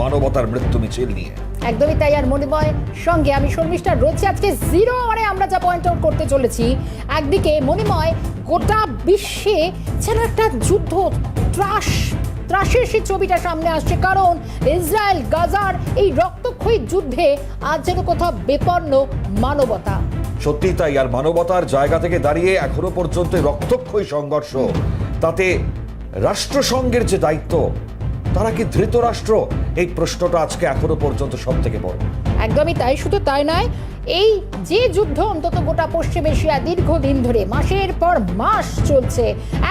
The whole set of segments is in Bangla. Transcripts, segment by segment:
মানবতার মৃত্যু মিছিল নিয়ে। একদমই তাই আর মনিময় সঙ্গে আমি শর্মিষ্ঠা রয়েছে। আজকে জিরো মানে আমরা যা পয়েন্ট আউট করতে চলেছি একদিকে মনিময় গোটা বিশ্বে যেন একটা যুদ্ধ ত্রাস ত্রাসের সেই ছবিটা সামনে আসছে। কারণ ইসরায়েল গাজার এই রক্তক্ষয়ী যুদ্ধে আজ যেন কোথাও বিপন্ন মানবতা। সত্যি তাই আর মানবতার জায়গা থেকে দাঁড়িয়ে এখনও পর্যন্ত রক্তক্ষয়ী সংঘর্ষ তাতে রাষ্ট্রসংঘের যে দায়িত্ব তারা কি ধৃতরাষ্ট্র? এই প্রশ্নটা আজকে এখনও পর্যন্ত সব থেকে বড়। একদমই তাই, শুধু তাই নয় এই যে যুদ্ধ অন্তত গোটা পশ্চিম এশিয়া দীর্ঘদিন ধরে মাসের পর মাস চলছে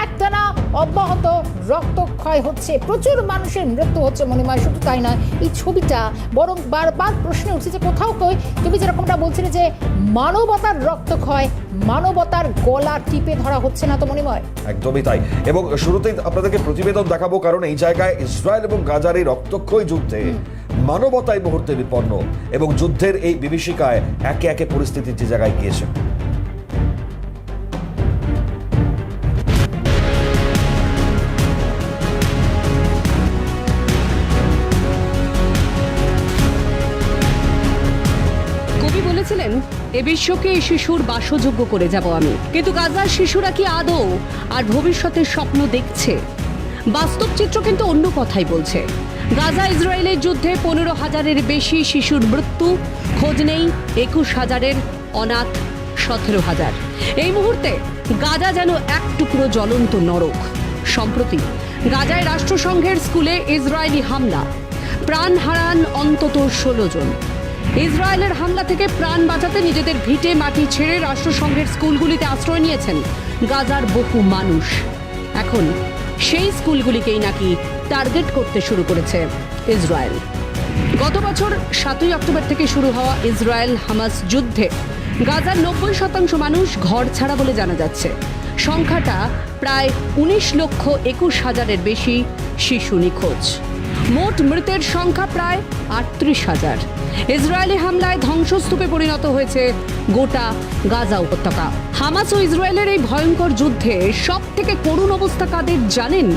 একটানা অব্যাহত রক্তক্ষয় হচ্ছে প্রচুর মানুষের মৃত্যু হচ্ছে মনে হয় শুধু তাই নয় এই ছবিটা বরং বারবার প্রশ্ন উঠছে যে কোথাও কই তুমি যেরকমটা বলছিলে যে মানবতার রক্তক্ষয় মানবতার গলা টিপে ধরা হচ্ছে না তো মনিময় একদমই তাই। এবং শুরুতেই আপনাদেরকে প্রতিবেদন দেখাবো কারণ এই জায়গায় ইসরায়েল এবং গাজার এই রক্তক্ষয়ী যুদ্ধে মানবতা এই মুহূর্তে বিপন্ন এবং যুদ্ধের এই বিভীষিকায় একে একে পরিস্থিতি যে জায়গায় গিয়েছে। কবি বলেছিলেন, এ বিশ্বকে শিশুর বাসযোগ্য করে যাব আমি। কিন্তু গাজার শিশুরা কি আদৌ আর ভবিষ্যতের স্বপ্ন দেখছে? বাস্তব চিত্র কিন্তু অন্য কথাই বলছে। গাজা ইসরায়েলের যুদ্ধে পনেরো হাজারের বেশি শিশুর মৃত্যু, খোঁজ নেই, একুশ হাজারের অনাথ, সতেরো হাজার। এই মুহূর্তে গাজা যেন এক টুকরো জ্বলন্ত নরক। সম্প্রতি গাজায় রাষ্ট্রসংঘের স্কুলে ইসরায়েলি হামলা। প্রাণ হারান অন্তত ষোলো জন। ইসরায়েলের হামলা থেকে প্রাণ বাঁচাতে নিজেদের ভিটে মাটি ছেড়ে রাষ্ট্রসংঘের স্কুলগুলিতে আশ্রয় নিয়েছেন গাজার বহু মানুষ। এখন সেই স্কুলগুলিকেই নাকি টার্গেট করতে শুরু করেছে ইসরায়েল। গত বছর সাতই অক্টোবর থেকে শুরু হওয়া ইসরায়েল হামাস যুদ্ধে গাজার নব্বই শতাংশ মানুষ ঘর ছাড়া বলে জানা যাচ্ছে। সংখ্যাটা প্রায় উনিশ লক্ষ একুশ হাজারের বেশি শিশু নিখোঁজ। মোট মৃতের সংখ্যা প্রায় আটত্রিশ হাজার। ইসরায়েলি হামলায় ধ্বংসস্তূপে পরিণত হয়েছে গোটা গাজা উপত্যকা। হামাস ও ইসরায়েলের এই ভয়ঙ্কর যুদ্ধে সব থেকে করুণ অবস্থা কাদের জানেন?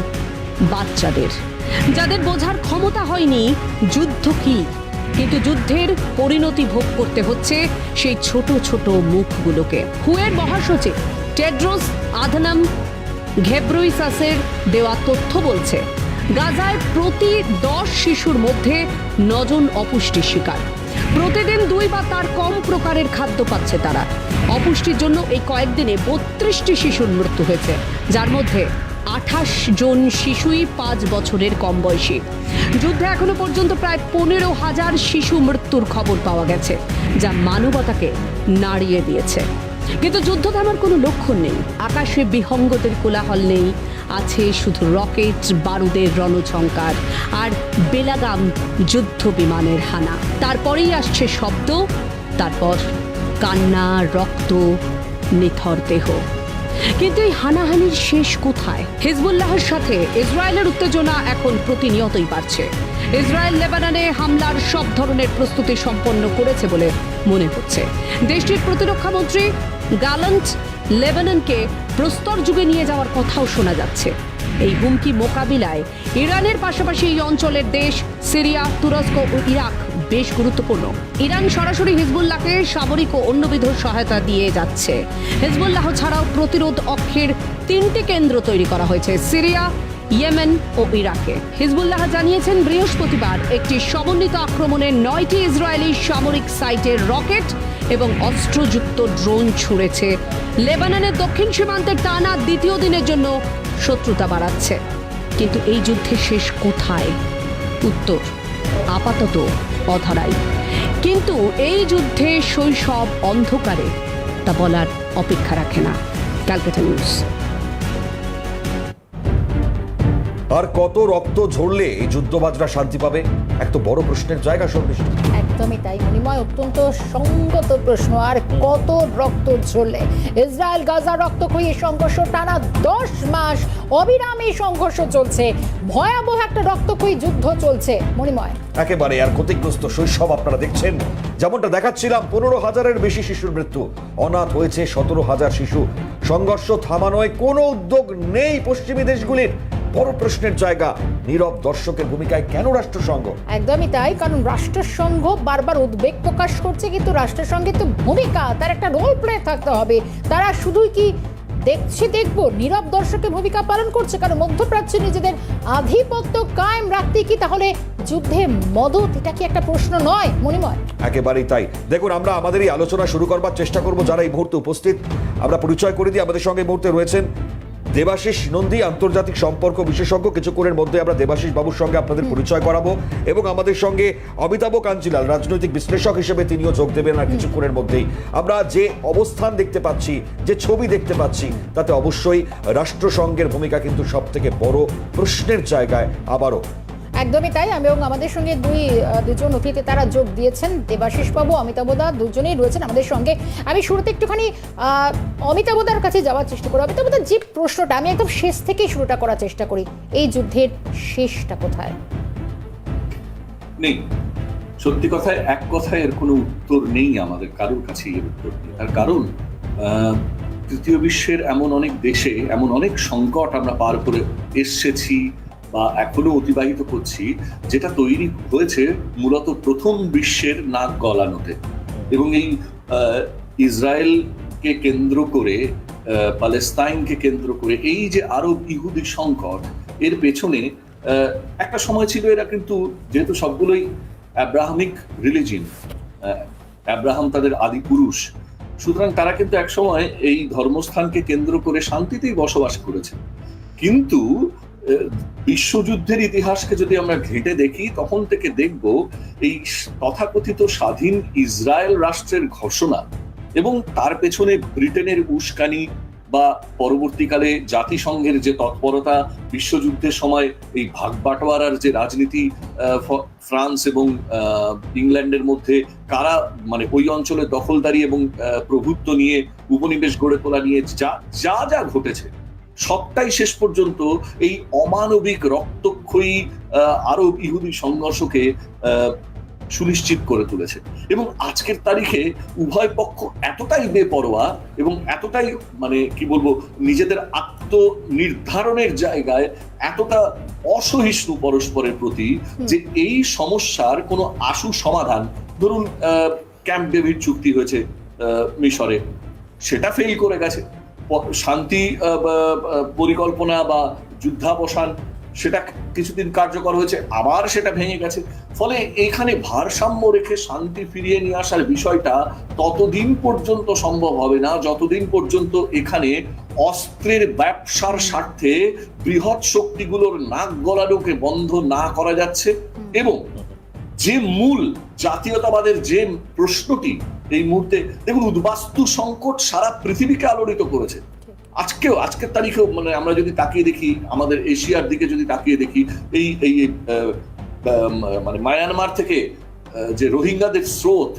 বাচ্চাদের। যাদের বোঝার ক্ষমতা হয়নি, যুদ্ধ কি? কিন্তু যুদ্ধের পরিণতি ভোগ করতে হচ্ছে সেই ছোট ছোট মুখগুলোকে। হুয়ের মহাসচিব টেড্রোস আধনাম ঘেব্রুইসাসের দেওয়া তথ্য বলছে গাজায় প্রতি দশ শিশুর মধ্যে নজন অপুষ্টির শিকার। প্রতিদিন দুই বা তার কম প্রকারের খাদ্য পাচ্ছে তারা। অপুষ্টির জন্য এই কয়েকদিনে বত্রিশটি শিশুর মৃত্যু হয়েছে। যার মধ্যে আঠাশ জন শিশুই পাঁচ বছরের কম বয়সী। যুদ্ধে এখনও পর্যন্ত প্রায় পনেরো হাজার শিশু মৃত্যুর খবর পাওয়া গেছে, যা মানবতাকে নাড়িয়ে দিয়েছে। কিন্তু যুদ্ধ থামার কোনো লক্ষণ নেই। আকাশে বিহঙ্গতের কোলাহল নেই। আছে শুধু রকেট, বারুদের রণঝঙ্কার আর বেলাগাম যুদ্ধ বিমানের হানা। তারপরেই আসছে শব্দ, তারপর কান্না, রক্ত, নিথর দেহ। কিন্তু এই হানাহানির শেষ কোথায়? হিজবুল্লাহর সাথে ইসরায়েলের উত্তেজনা এখন প্রতিনিয়তই বাড়ছে। ইসরায়েল লেবাননে হামলার সব ধরনের প্রস্তুতি সম্পন্ন করেছে বলে মনে হচ্ছে। দেশটির প্রতিরক্ষা মন্ত্রী গালান্ট লেবাননকে প্রস্তর যুগে নিয়ে যাওয়ার কথাও শোনা যাচ্ছে। এই হুমকি মোকাবিলায় ইরানের পাশাপাশি এই অঞ্চলের দেশ সিরিয়া, তুরস্ক ও ইরাক বেশ গুরুত্বপূর্ণ। ইরান সরাসরি হিজবুল্লাহকে সামরিক ও অন্যবিধ সহায়তা দিয়ে যাচ্ছে। হিজবুল্লাহ ছাড়াও প্রতিরোধ অক্ষের তিনটি কেন্দ্র তৈরি করা হয়েছে, সিরিয়া, ইয়েমেন ও ইরাকে। হিজবুল্লাহ জানিয়েছেন, বৃহস্পতিবার একটি সমন্বিত আক্রমণে নয়টি ইসরায়েলি সামরিক সাইটের রকেট এবং অস্ত্রযুক্ত ড্রোন ছুঁড়েছে। লেবাননের দক্ষিণ সীমান্তের টানা দ্বিতীয় দিনের জন্য শত্রুতা বাড়াচ্ছে। কিন্তু এই যুদ্ধে শেষ কোথায়? উত্তর, আপাতত অধরাই। কিন্তু এই যুদ্ধে শৈশব অন্ধকারে, তা বলার অপেক্ষা রাখে না। ক্যালকাটা নিউজ। আর কত রক্ত ঝরলে এই যুদ্ধবাজরা শান্তি পাবে? এক তো বড় প্রশ্নের জায়গা সর্বেশ একদমই তাই। মনিময় অত্যন্ত সঙ্গত প্রশ্ন আর কত রক্ত ঝরলে? ইসরায়েল গাজা রক্তক্ষয়ী সংঘর্ষ টানা দশ মাস অবিরাম এই সংঘর্ষ চলছে। ভয়াবহ একটা রক্তক্ষয়ী যুদ্ধ চলছে। মণিময়। একেবারে আর ক্ষতিগ্রস্ত শৈশব আপনারা দেখছেন। যেমনটা দেখাচ্ছিলাম পনেরো হাজারের বেশি শিশুর মৃত্যু। অনাথ হয়েছে সতেরো হাজার শিশু। সংঘর্ষ থামানোয় কোনো উদ্যোগ নেই পশ্চিমী দেশগুলির। বড় প্রশ্নের জায়গা। নীরব দর্শকের ভূমিকায় কেন রাষ্ট্রসংঘ? একদমই তাই কারণ রাষ্ট্রসংঘ বারবার উদ্বেগ প্রকাশ করছে কিন্তু রাষ্ট্রসংঘের তো ভূমিকা তার একটা রোল প্লে থাকতে হবে। তারা শুধুই কি দেখছে দেখব? নীরব দর্শকের ভূমিকা পালন করছে কারণ মধ্যপ্রাচ্যে নিজেদের আধিপত্য কায়েম রাখতে কি তাহলে যুদ্ধে মদত? এটা কি একটা প্রশ্ন নয় মণিময়? একেবারেই তাই। দেখুন আমরা আমাদের এই আলোচনা শুরু করবার চেষ্টা করব যারা এই মুহূর্তে উপস্থিত। আমরা পরিচয় করে দিই আমাদের সঙ্গে এই মুহূর্তে রয়েছেন দেবাশিস নন্দী আন্তর্জাতিক সম্পর্ক বিশেষজ্ঞ। কিছুক্ষণের মধ্যে আমরা দেবাশিস বাবুর সঙ্গে আপনাদের পরিচয় করাবো এবং আমাদের সঙ্গে অমিতাভ কাঞ্জিলাল রাজনৈতিক বিশ্লেষক হিসেবে তিনিও যোগ দেবেন আর কিছুক্ষণের মধ্যেই। আমরা যে অবস্থান দেখতে পাচ্ছি যে ছবি দেখতে পাচ্ছি তাতে অবশ্যই রাষ্ট্রসংঘের ভূমিকা কিন্তু সব থেকে বড় প্রশ্নের জায়গায় আবারও একদমই তাই। আমি এবং আমাদের সঙ্গে দুই দুজন অতিথি তারা যোগ দিয়েছেন। দেবাশিস বাবু অমিতাভদা দুজনেই রয়েছেন আমাদের সঙ্গে। আমি শুরুতে একটুখানি আহ, অমিতাভদার কাছে যাওয়ার চেষ্টা করি অমিতাভদার যে প্রশ্নটা আমি একদম শেষ থেকেই শুরুটা করার চেষ্টা করি এই যুদ্ধের শেষটা কোথায়? নেই। সত্যি কথায় এক কথায় এর কোনো উত্তর নেই আমাদের কারোর কাছে এর উত্তর নেই। তার কারণ তৃতীয় বিশ্বের এমন অনেক দেশে এমন অনেক সংকট আমরা পার করে এসেছি বা এখনও অতিবাহিত করছি, যেটা তৈরি হয়েছে মূলত প্রথম বিশ্বের নাক গলানোতে। এবং এই ইসরায়েলকে কেন্দ্র করে প্যালেস্তাইনকে কেন্দ্র করে এই যে আরব ইহুদি সংকট, এর পেছনে একটা সময় ছিল এরা কিন্তু যেহেতু সবগুলোই অ্যাব্রাহামিক রিলিজিয়ন অ্যাব্রাহাম তাদের আদি পুরুষ, সুতরাং তারা কিন্তু একসময় এই ধর্মস্থানকে কেন্দ্র করে শান্তিতেই বসবাস করেছে। কিন্তু বিশ্বযুদ্ধের ইতিহাসকে যদি আমরা ঘেঁটে দেখি, তখন থেকে দেখব এই তথাকথিত স্বাধীন ইসরায়েল রাষ্ট্রের ঘোষণা এবং তার পেছনে ব্রিটেনের উস্কানি বা পরবর্তীকালে জাতিসংঘের যে তৎপরতা, বিশ্বযুদ্ধের সময় এই ভাগ বাটোয়ারার যে রাজনীতি ফ্রান্স এবং ইংল্যান্ডের মধ্যে কারা মানে ওই অঞ্চলের দখলদারি এবং প্রভুত্ব নিয়ে উপনিবেশ গড়ে তোলা নিয়ে যা যা যা ঘটেছে সবটাই শেষ পর্যন্ত এই অমানবিক রক্তক্ষয়ী আরব ইহুদি সংঘর্ষকে সুনিশ্চিত করে তুলেছে। এবং আজকের তারিখে উভয় পক্ষ এতটাই বেপরোয়া এবং এতটাই মানে কি বলব নিজেদের আত্মনির্ধারণের জায়গায় এতটা অসহিষ্ণু পরস্পরের প্রতি যে এই সমস্যার কোনো আশু সমাধান ধরুন আহ, ক্যাম্প ডেভিড চুক্তি হয়েছে আহ, মিশরে সেটা ফেল করে গেছে। শান্তি পরিকল্পনা বা যুদ্ধাবসান সেটা কিছুদিন কার্যকর হয়েছে আবার সেটা ভেঙে গেছে। ফলে এখানে ভারসাম্য রেখে শান্তি ফিরিয়ে নিয়ে আসার বিষয়টা ততদিন পর্যন্ত সম্ভব হবে না যতদিন পর্যন্ত এখানে অস্ত্রের ব্যবসার স্বার্থে বৃহৎ শক্তিগুলোর নাক গলানোকে বন্ধ না করা যাচ্ছে। এবং যে মূল জাতীয়তাবাদের যে প্রশ্নটি এই মুহূর্তে দেখুন উদ্বাস্তু সংকট সারা পৃথিবীকে আলোড়িত করেছে। আজকেও আজকের তারিখেও মানে আমরা যদি তাকিয়ে দেখি আমাদের এশিয়ার দিকে যদি তাকিয়ে দেখি এই এই মানে মায়ানমার থেকে যে রোহিঙ্গাদের স্রোত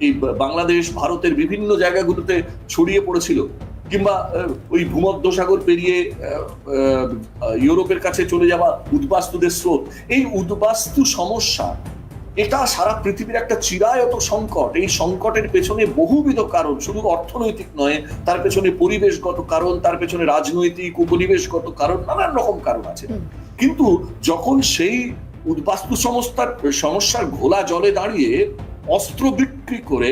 এই বাংলাদেশ ভারতের বিভিন্ন জায়গাগুলোতে ছড়িয়ে পড়েছিল। কিংবা ওই ভূমধ্যসাগর পেরিয়ে আহ, আহ, ইউরোপের কাছে চলে যাওয়া উদ্বাস্তুদের স্রোত। এই উদ্বাস্তু সমস্যা এটা সারা পৃথিবীর একটা চিরায়ত সংকট। এই সংকটের পেছনে বহুবিধ কারণ শুধু অর্থনৈতিক নয় তার পেছনে পরিবেশগত কারণ তার পেছনে রাজনৈতিক উপনিবেশগত কারণ নানান রকম কারণ আছে। কিন্তু যখন সেই উদ্বাস্তু সংস্থার সমস্যার ঘোলা জলে দাঁড়িয়ে অস্ত্র বিক্রি করে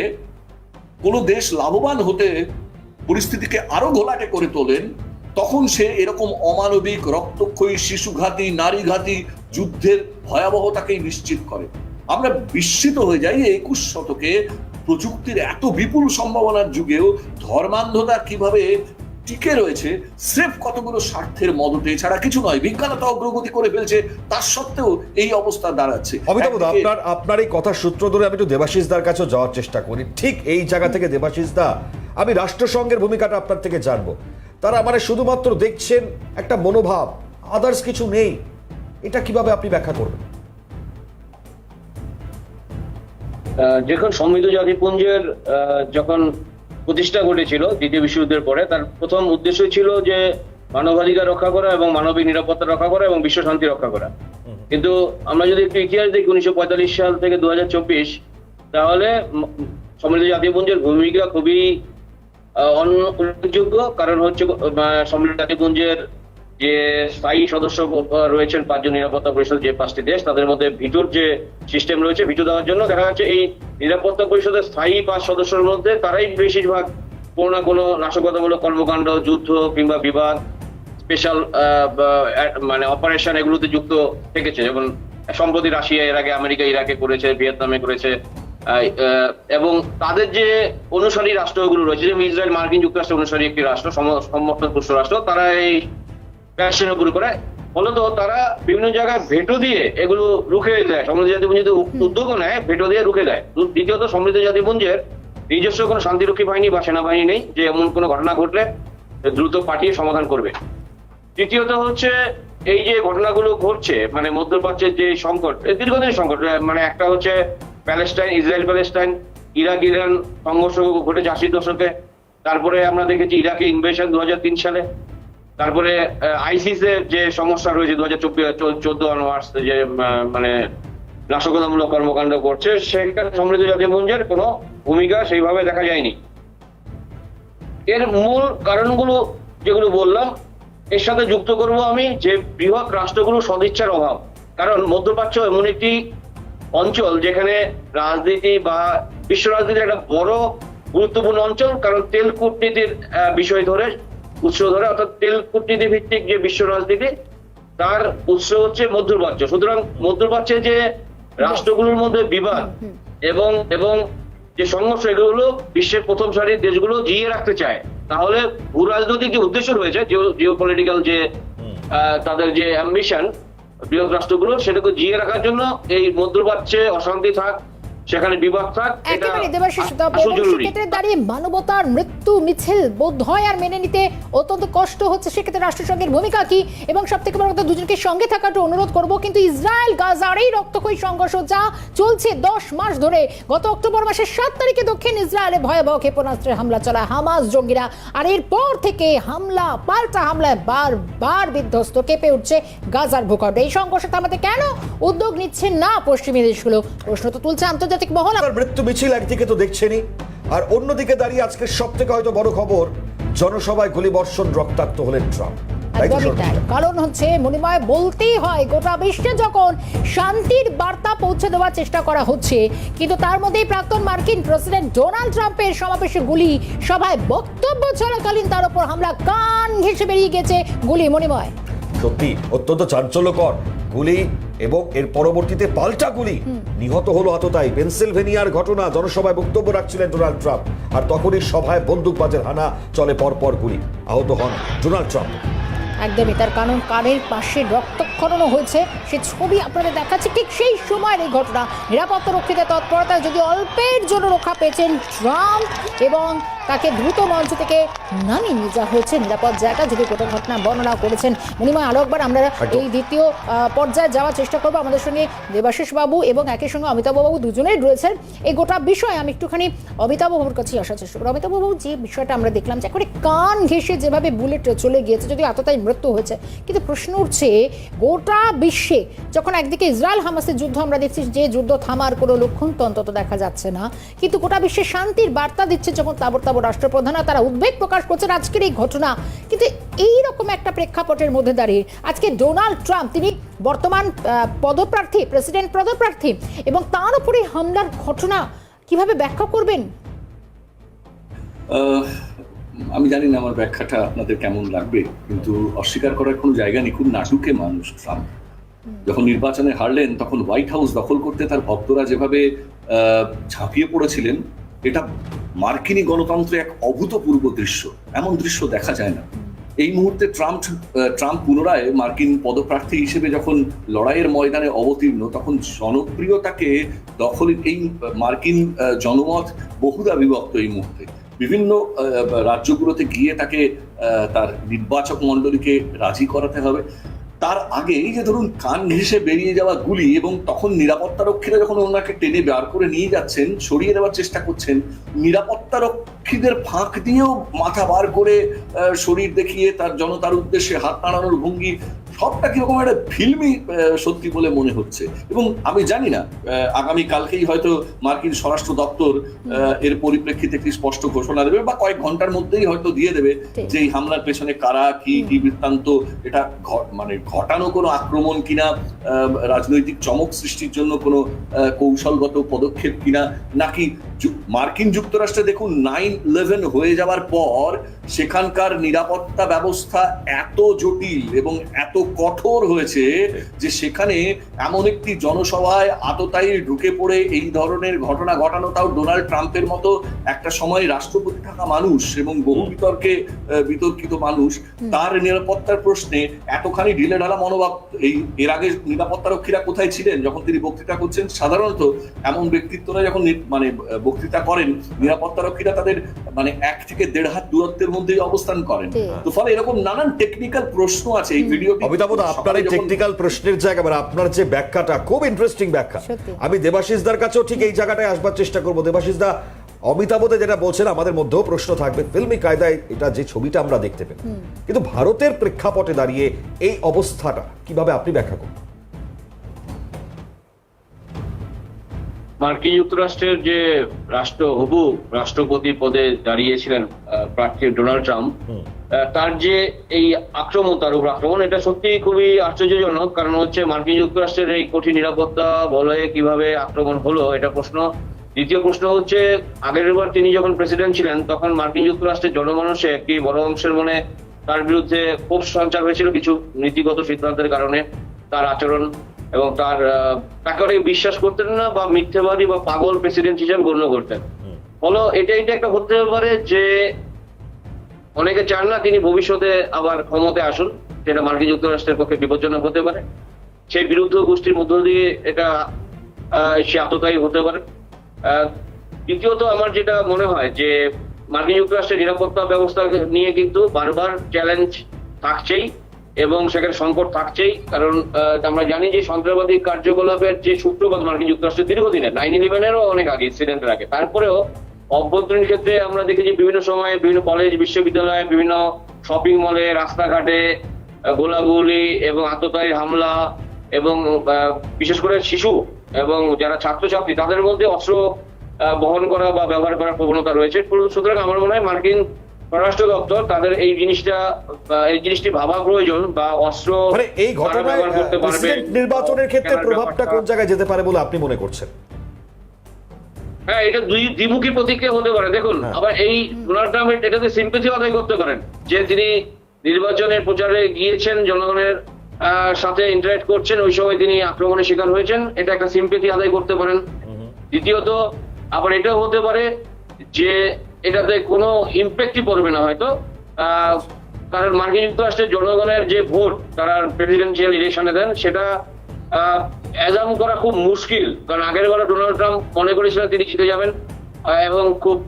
কোনো দেশ লাভবান হতে পরিস্থিতিকে আরও ঘোলাটে করে তোলেন তখন সে এরকম অমানবিক রক্তক্ষয়ী শিশুঘাতী নারীঘাতী যুদ্ধের ভয়াবহতাকেই নিশ্চিত করে। আমরা বিস্মিত হয়ে যাই একুশ শতকে প্রযুক্তির এত বিপুল সম্ভাবনার যুগেও ধর্মান্ধতা কীভাবে টিকে রয়েছে স্রেফ কতগুলো স্বার্থের মদতে ছাড়া কিছু নয় বিজ্ঞান এত অগ্রগতি করে ফেলছে তার সত্ত্বেও এই অবস্থা দাঁড়াচ্ছে। অমিতাভ আপনার আপনার এই কথার সূত্র ধরে আমি একটু দেবাশিস দার কাছেও যাওয়ার চেষ্টা করি। ঠিক এই জায়গা থেকে দেবাশিস দা আমি রাষ্ট্রসংঘের ভূমিকাটা আপনার থেকে জানব। তারা মানে শুধুমাত্র দেখছেন একটা মনোভাব আদার্স কিছু নেই। এটা কীভাবে আপনি ব্যাখ্যা করবেন? যখন সমৃদ্ধ জাতিপুঞ্জের যখন প্রতিষ্ঠা ঘটেছিল দ্বিতীয় বিশ্বযুদ্ধের পরে তার প্রথম উদ্দেশ্য ছিল যে মানবাধিকার রক্ষা করা এবং মানবিক নিরাপত্তা রক্ষা করা এবং বিশ্ব শান্তি রক্ষা করা। কিন্তু আমরা যদি একটু ইতিহাস দেখি উনিশশো পঁয়তাল্লিশ সাল থেকে দুহাজার চব্বিশ তাহলে সমৃদ্ধ জাতিপুঞ্জের ভূমিকা খুবই উল্লেখযোগ্য। কারণ হচ্ছে সমৃদ্ধ জাতিপুঞ্জের যে স্থায়ী সদস্য রয়েছেন পাঁচজন নিরাপত্তা পরিষদ যে পাঁচটি দেশ, তাদের মধ্যে ভিটোর যে সিস্টেম রয়েছে ভিটো দেওয়ার জন্য দেখা যাচ্ছে এই নিরাপত্তা পরিষদের স্থায়ী পাঁচ সদস্যের মধ্যে তারাই বেশিরভাগ কোনো না কোনো নাশকতামূলক কর্মকাণ্ড, যুদ্ধ কিংবা বিবাদ স্পেশাল মানে অপারেশন এগুলোতে যুক্ত থেকেছে। যেমন সম্প্রতি রাশিয়া এর আগে আমেরিকা ইরাকে করেছে, ভিয়েতনামে করেছে এবং তাদের যে অনুসারী রাষ্ট্রগুলো রয়েছে, যেমন ইসরায়েল মার্কিন যুক্তরাষ্ট্র অনুসারী একটি রাষ্ট্র, সম- সমর্থন পুষ্ট রাষ্ট্র, তারা এই প্যাশন উপর করে ফলত তারা বিভিন্ন জায়গায় ভেটো দিয়ে এগুলো রুখে দেয়। সমৃদ্ধ জাতিপুঞ্জ যদি উ- উদ্যোগও নেয় ভেটো দিয়ে রুখে দেয়। দ্বিতীয়ত সমৃদ্ধ জাতিপুঞ্জের নিজস্ব কোনো শান্তিরক্ষী বাহিনী বা সেনাবাহিনী নেই যে এমন কোনো ঘটনা ঘটলে দ্রুত পাঠিয়ে সমাধান করবে। তৃতীয়ত হচ্ছে এই যে ঘটনাগুলো ঘটছে মানে মধ্যপ্রাচ্যের যে সংকট এই দীর্ঘদিনের সংকট মানে একটা হচ্ছে Palestine Israel Palestine Iraq Iran সংঘর্ষ ঘটেছে আশির দশকে। তারপরে আমরা দেখেছি ইরাকে ইনভেশন দু হাজার তিন সালে। তারপরে আইসিস এর যে সমস্যা রয়েছে দু হাজার চোদ্দ অনওয়ার্স যে মানে নাশকতামূলক কর্মকাণ্ড করছে, সেখানে সমৃদ্ধ জাতিপুঞ্জের কোনো ভূমিকা সেইভাবে দেখা যায়নি। এর মূল কারণগুলো যেগুলো বললাম, এর সাথে যুক্ত করব আমি যে বৃহৎ রাষ্ট্রগুলো সদিচ্ছার অভাব। কারণ মধ্যপ্রাচ্য এমন একটি অঞ্চল যেখানে রাজনীতি বা বিশ্ব রাজনীতির একটা বড় গুরুত্বপূর্ণ অঞ্চল, কারণ তেল কূটনীতির বিষয় ধরে উৎস ধরে অর্থাৎ তেল কূটনীতি ভিত্তিক যে বিশ্ব রাজনীতি তার উৎস হচ্ছে মধ্যপ্রাচ্য সুতরাং মধ্যপ্রাচ্যে যে রাষ্ট্রগুলোর মধ্যে বিবাদ এবং এবং যে সংঘর্ষ এগুলো বিশ্বের প্রথম সারির দেশগুলো জিয়ে রাখতে চায়। তাহলে ভূ রাজনৈতিক যে উদ্দেশ্য রয়েছে জিও পলিটিক্যাল যে আহ, তাদের যে অ্যাম্বিশন বৃহৎ রাষ্ট্রগুলো সেটাকে জিয়ে রাখার জন্য এই মধ্যপ্রাচ্যে অশান্তি থাক সেখানে বিবাদ থাক একেবারে দেবাশিস সেক্ষেত্রে দাঁড়িয়ে মানবতার মৃত্যু মিছিল আর মেনে নিতে অত্যন্ত কষ্ট হচ্ছে। সেক্ষেত্রে রাষ্ট্রসংঘের ভূমিকা কি? এবং সব থেকে বড় কথা দুজনকে সঙ্গে থাকাটা অনুরোধ করব কিন্তু ইসরায়েল গাজার এই রক্তক্ষয়ী সংঘর্ষ যা চলছে দশ মাস ধরে। গত অক্টোবর মাসের সাত তারিখে দক্ষিণ ইসরায়েলে ভয়াবহ ক্ষেপণাস্ত্রের হামলা চালায় হামাস জঙ্গিরা। আর এরপর থেকে হামলা পাল্টা হামলায় বারবার বিধ্বস্ত কেঁপে উঠছে গাজার ভূখণ্ড। এই সংঘর্ষ থামাতে কেন উদ্যোগ নিচ্ছে না পশ্চিমী দেশগুলো? প্রশ্ন তো তুলছে আন্তর্জাতিক মহল আর মৃত্যু মিছিল একদিকে তো দেখছেনই। আর অন্যদিকে দাঁড়িয়ে আজকের সব থেকে হয়তো বড় খবর জনসভায় গুলিবর্ষণ রক্তাক্ত হলেন ট্রাম্প। কারণ হচ্ছে মনিময় বলতেই হয় গোটা বিশ্বে যখন শান্তির বার্তা পৌঁছে দেওয়ার চেষ্টা করা হচ্ছে কিন্তু তার মধ্যেই প্রাক্তন মার্কিন প্রেসিডেন্ট ডোনাল্ড ট্রাম্পের সমাবেশে গুলি সভায় বক্তব্য চলাকালীন তার উপর হামলা কান ঘেসে বেরিয়ে গেছে গুলি মনিময় সত্যি অত্যন্ত চাঞ্চল্যকর। গুলি এবং এর পরবর্তীতে পাল্টা গুলি। নিহত হলো আততাই পেনসিলভেনিয়ার ঘটনা জনসভায় বক্তব্য রাখছিলেন ডোনাল্ড ট্রাম্প। আর তখনই সভায় বন্দুকবাজের হানা চলে পরপর গুলি। আহত হন ডোনাল্ড ট্রাম্প। একদমই তার কারণ কানের পাশে রক্তক্ষরণও হয়েছে। সে ছবি আপনাদের দেখাচ্ছে ঠিক সেই সময়ের এই ঘটনা। নিরাপত্তা রক্ষীদের তৎপরতায় যদি অল্পের জন্য রক্ষা পেয়েছেন ট্রাম্প এবং তাকে দ্রুত মঞ্চ থেকে নামিয়ে নিয়ে যাওয়া হয়েছে। নিরাপদ জায়গা যদি গোটা ঘটনা বর্ণনা করেছেন মণিময় আরও একবার আমরা এই দ্বিতীয় পর্যায়ে যাওয়ার চেষ্টা করব। আমাদের সঙ্গে দেবাশিস বাবু এবং একই সঙ্গে অমিতাভ বাবু দুজনেই রয়েছেন। এই গোটা বিষয়ে আমি একটুখানি অমিতাভ বাবুর কাছেই আসার চেষ্টা করব। অমিতাভ বাবু যে বিষয়টা আমরা দেখলাম যে একেবারে কান ঘেসে যেভাবে বুলেট চলে গিয়েছে যদি এতটাই মৃত্যু হয়েছে কিন্তু প্রশ্ন উঠছে গোটা বিশ্বে যখন একদিকে ইসরায়েল হামাসের যুদ্ধ আমরা দেখছি যে যুদ্ধ থামার কোনো লক্ষণ তো অন্তত দেখা যাচ্ছে না। কিন্তু গোটা বিশ্বে শান্তির বার্তা দিচ্ছে যখন তাবর রাষ্ট্রপ্রধানরা তারা উদ্বেগ প্রকাশ করছেন আজকের এই ঘটনা। কিন্তু এই রকম একটা প্রেক্ষাপটের মধ্যে দাঁড়িয়ে আজকে ডোনাল্ড ট্রাম্প, তিনি বর্তমান পদপ্রার্থী, প্রেসিডেন্ট পদপ্রার্থী এবং তার উপরে হামলার ঘটনা কীভাবে ব্যাখ্যা করবেন? আমি জানি না আমার ব্যাখ্যাটা আপনাদের কেমন লাগবে, কিন্তু অস্বীকার করার কোনো জায়গা নেই। খুব নাটুকে মানুষ ট্রাম্প। যখন নির্বাচনে হারলেন, তখন হোয়াইট হাউস দখল করতে তার ভক্তরা যেভাবে ঝাঁপিয়ে পড়েছিলেন এটা মার্কিনী গণতন্ত্রে এক অভূতপূর্ব দৃশ্য। এমন দৃশ্য দেখা যায় না। এই মুহূর্তে ট্রাম্প ট্রাম্প পুনরায় মার্কিন পদপ্রার্থী হিসেবে যখন লড়াইয়ের ময়দানে অবতীর্ণ, তখন জনপ্রিয়তাকে দখল এই মার্কিন জনমত বহুদা বিভক্ত এই মুহূর্তে। বিভিন্ন রাজ্যগুলোতে গিয়ে তাকে তার নির্বাচক মণ্ডলীকে রাজি করাতে হবে। তার আগে যে ধরুন কান ঘেঁষে বেরিয়ে যাওয়া গুলি এবং তখন নিরাপত্তা রক্ষীরা যখন ওনাকে টেনে বার করে নিয়ে যাচ্ছেন, সরিয়ে দেওয়ার চেষ্টা করছেন নিরাপত্তা রক্ষীদের ফাঁক দিয়েও মাথা বার করে শরীর দেখিয়ে তার জনতার উদ্দেশ্যে হাত নাড়ানোর ভঙ্গি সবটা কীরকম একটা ফিল্মি সত্যি বলে মনে হচ্ছে। এবং আমি জানি না আগামী কালকেই হয়তো মার্কিন স্বরাষ্ট্র দপ্তর এর পরিপ্রেক্ষিতে একটি স্পষ্ট ঘোষণা দেবে বা কয়েক ঘণ্টার মধ্যেই হয়তো দিয়ে দেবে যে এই হামলার পেছনে কারা কি কি বৃত্তান্ত এটা মানে ঘটানো কোনো আক্রমণ কিনা রাজনৈতিক চমক সৃষ্টির জন্য কোনো কৌশলগত পদক্ষেপ কিনা নাকি মার্কিন যুক্তরাষ্ট্রে দেখুন নাইন ইলেভেন হয়ে যাওয়ার পর সেখানকার নিরাপত্তা ব্যবস্থা এত জটিল এবং এত কঠোর হয়েছে যে সেখানে এমন একটি জনসভায় আততায়ী ঢুকে পড়ে এই ধরনের ঘটনা ঘটানো তাও ডোনাল্ড ট্রাম্পের মতো একটা সময় রাষ্ট্রপতি থাকা মানুষ এবং বহু বিতর্কে বিতর্কিত মানুষ তার নিরাপত্তার প্রশ্নে এতখানি ঢিলে ঢালা মনোভাব এই এর আগে নিরাপত্তা রক্ষীরা কোথায় ছিলেন যখন তিনি বক্তৃতা করছেন? সাধারণত এমন ব্যক্তিত্বরা যখন মানে বক্তৃতা করেন নিরাপত্তা রক্ষীরা তাদের মানে এক থেকে দেড় হাত দূরত্বের মধ্যেই অবস্থান করেন। তো ফলে এরকম নানান টেকনিক্যাল প্রশ্ন আছে এই ভিডিও অমিতাভ আপনার এই টেকনিক্যাল প্রশ্নের জায়গা মানে আপনার যে ব্যাখ্যাটা খুব ইন্টারেস্টিং ব্যাখ্যা। আমি দেবাশিস দার কাছেও ঠিক এই জায়গাটায় আসবার চেষ্টা করব। দেবাশিস দা অমিতাভতে যেটা বলছেন আমাদের মধ্যেও প্রশ্ন থাকবে। ফিল্মি কায়দায় এটা যে ছবিটা আমরা দেখতে পেলাম। কিন্তু ভারতের প্রেক্ষাপটে দাঁড়িয়ে এই অবস্থাটা কীভাবে আপনি ব্যাখ্যা করবেন? মার্কিন যুক্তরাষ্ট্রের যে রাষ্ট্র হবু রাষ্ট্রপতি পদে দাঁড়িয়েছিলেন আহ, প্রার্থী ডোনাল্ড ট্রাম্প তার যে এই আক্রমণ তার উপর আক্রমণ এটা সত্যি খুবই আশ্চর্যজনক। কারণ হচ্ছে মার্কিন যুক্তরাষ্ট্রের এই কঠিন নিরাপত্তা বলে কীভাবে আক্রমণ হলো এটা প্রশ্ন। দ্বিতীয় প্রশ্ন হচ্ছে আগের বার তিনি যখন প্রেসিডেন্ট ছিলেন তখন মার্কিন যুক্তরাষ্ট্রের জনমানুষে একটি বড় অংশের মনে তার বিরুদ্ধে ক্ষোভ সঞ্চার হয়েছিল কিছু নীতিগত সিদ্ধান্তের কারণে। তার আচরণ এবং তার তাকে বিশ্বাস করতেন না বা মিথ্যেবাদী বা পাগল প্রেসিডেন্ট হিসেবে গণ্য করতেন। ফলে এটা এটা একটা হতে পারে যে অনেকে চান না তিনি ভবিষ্যতে আবার ক্ষমতায় আসুন সেটা মার্কিন যুক্তরাষ্ট্রের পক্ষে বিপজ্জনক হতে পারে। সেই বিরুদ্ধ গোষ্ঠীর মধ্য দিয়ে এটা সে আততায়ী হতে পারে। দ্বিতীয়ত আমার যেটা মনে হয় যে মার্কিন যুক্তরাষ্ট্রের নিরাপত্তা ব্যবস্থা নিয়ে কিন্তু বারবার চ্যালেঞ্জ থাকছেই এবং সেখানে সংকট থাকছেই। কারণ আমরা জানি যে সন্ত্রাসবাদী কার্যকলাপের যে সূত্রপাত মার্কিন যুক্তরাষ্ট্রের দীর্ঘদিনের নাইন ইলেভেনেরও অনেক আগে ইনসিডেন্টের আগে, তারপরেও অভ্যন্তরীণ ক্ষেত্রে আমরা দেখেছি বিভিন্ন সময়ে বিভিন্ন কলেজ বিশ্ববিদ্যালয়ে বিভিন্ন শপিং মলে রাস্তাঘাটে গোলাগুলি এবং আততায়ী হামলা এবং বিশেষ করে শিশু এবং যারা ছাত্রছাত্রী তাদের মধ্যে অস্ত্র বহন করা বা ব্যবহার করার প্রবণতা রয়েছে। সুতরাং আমার মনে হয় মার্কিন পররাষ্ট্র দপ্তর তাদের এই জিনিসটা এই জিনিসটি ভাবা প্রয়োজন বা অস্ত্র মানে এই ঘটনায় পারবে নির্বাচনের ক্ষেত্রে প্রভাবটা কোন জায়গায় যেতে পারে বলে আপনি মনে করছেন? হ্যাঁ এটা দুই দ্বিমুখী প্রতিক্রিয়া হতে পারে। দেখুন হ্যাঁ। আবার এই ডোনাল্ড ট্রাম্প এটাতে সিম্পেথি আদায় করতে পারেন। যে তিনি নির্বাচনের প্রচারে গিয়েছেন জনগণের সাথে ইন্টারেক্ট করছেন ওই সময় তিনি আক্রমণের শিকার হয়েছেন। এটা একটা সিম্পেথি আদায় করতে পারেন। দ্বিতীয়ত আবার এটাও হতে পারে যে এটাতে কোনো ইম্প্যাক্টই পড়বে না হয়তো। আহ, কারণ মার্কিন যুক্তরাষ্ট্রের জনগণের যে ভোট তারা প্রেসিডেন্সিয়াল ইলেকশনে দেন সেটা অ্যাজাম করা খুব মুশকিল, কারণ আগের বারে ডোনাল্ড ট্রাম্প মনে করেছিলেন তিনি জিতে যাবেন এবং খুব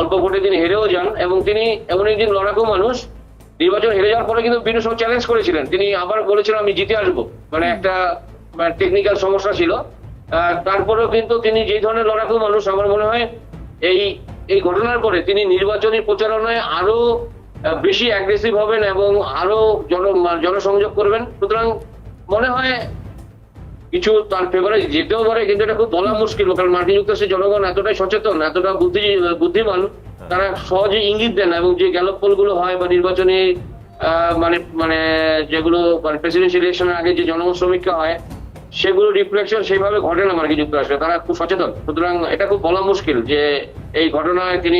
অল্প ভোটে তিনি হেরেও যান, এবং তিনি এমন একদিন লড়াকু মানুষ, নির্বাচন হেরে যাওয়ার পরে কিন্তু বিভিন্ন সময় চ্যালেঞ্জ করেছিলেন। তিনি আবার বলেছিলেন, আমি জিতে আসব। মানে একটা টেকনিক্যাল সমস্যা ছিল। তারপরেও কিন্তু তিনি যে ধরনের লড়াকু মানুষ, আমার মনে হয় এই এই ঘটনার পরে তিনি নির্বাচনী প্রচারণায় আরও বেশি অ্যাগ্রেসিভ হবেন এবং আরও জন জনসংযোগ করবেন। সুতরাং মনে হয় কিছু তার ফেভারে যেতেও পারে, কিন্তু এটা খুব বলা মুশকিল, কারণ মার্কিন যুক্তরাষ্ট্রের জনগণ এতটাই সচেতন, এতটা বুদ্ধি, বুদ্ধিমান, তারা সহজে ইঙ্গিত দেন এবং যে গ্যালপ পোলগুলো হয় বা নির্বাচনী মানে মানে যেগুলো মানে প্রেসিডেন্সিয়াল ইলেকশনের আগে যে জনগণ সমীক্ষা হয়, সেগুলো রিফ্লেকশন সেইভাবে ঘটে না মার্কিন যুক্তরাষ্ট্রে, তারা খুব সচেতন। সুতরাং এটা খুব বলা মুশকিল যে এই ঘটনায় তিনি